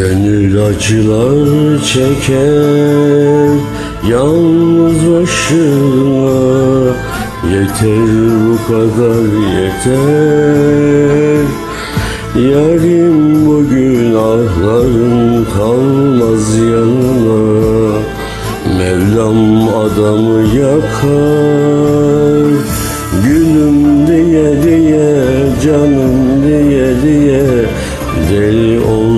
Gönül acılar çeker Yalnız başına Yeter bu kadar yeter. Yarim bugün ahlarım kalmaz yanına. Mevlam adamı yakar. Gülüm diye diye canım diye diye. Deli oldum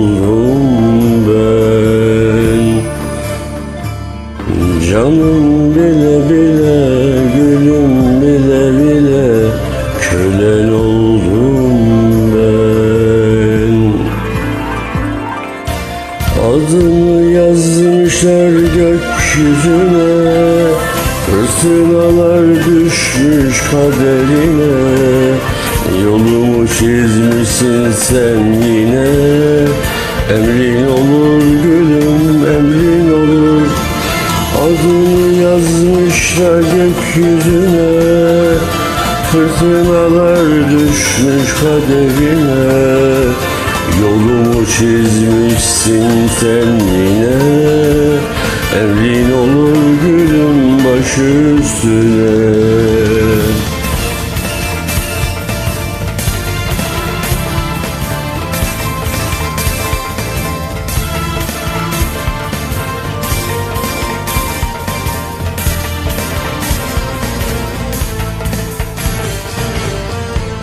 Adını yazmışlar gökyüzüne Fırtınalar düşmüş kaderine. Yolumu çizmişsin sen yine Emrin olur gülüm emrin olur. Adını yazmışlar gökyüzüne Fırtınalar düşmüş kaderine Yolumu çizmişsin sen yine Emrin olur gülüm başı üstüne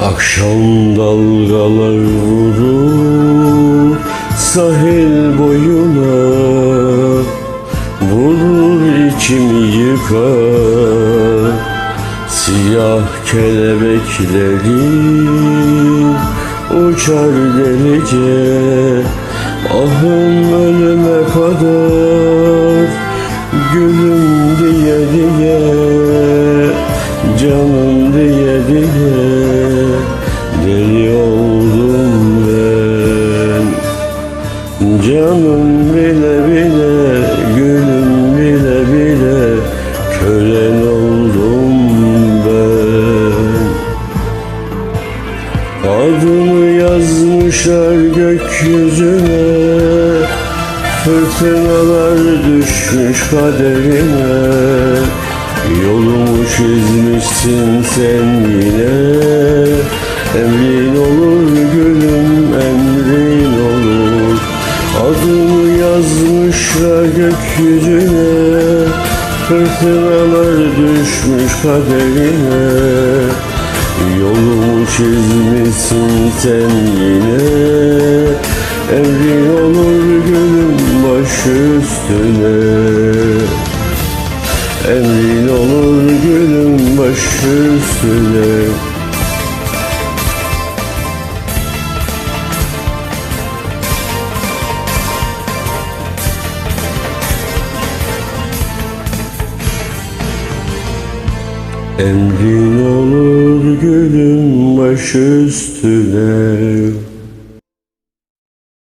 Akşam dalgalar vurur sahil boyuna Vurur içimi yıkar. Siyah kelebekleri uçar delice Ahım ölüme kadar Gülüm diye diye Deli oldum ben. Canım bile bile Gülüm bile bile Kölen oldum ben. Adını yazmışlar gökyüzüne Fırtınalar düşmüş kaderine. Yolumu çizmişsin sen yine yazmışlar gökyüzüne Fırtınalar düşmüş kaderine. Yolumu çizmişsin sen yine. Emrin olur gülüm başı üstüne. Emrin olur gülüm başı üstüne Emrin olur gülüm başı üstüne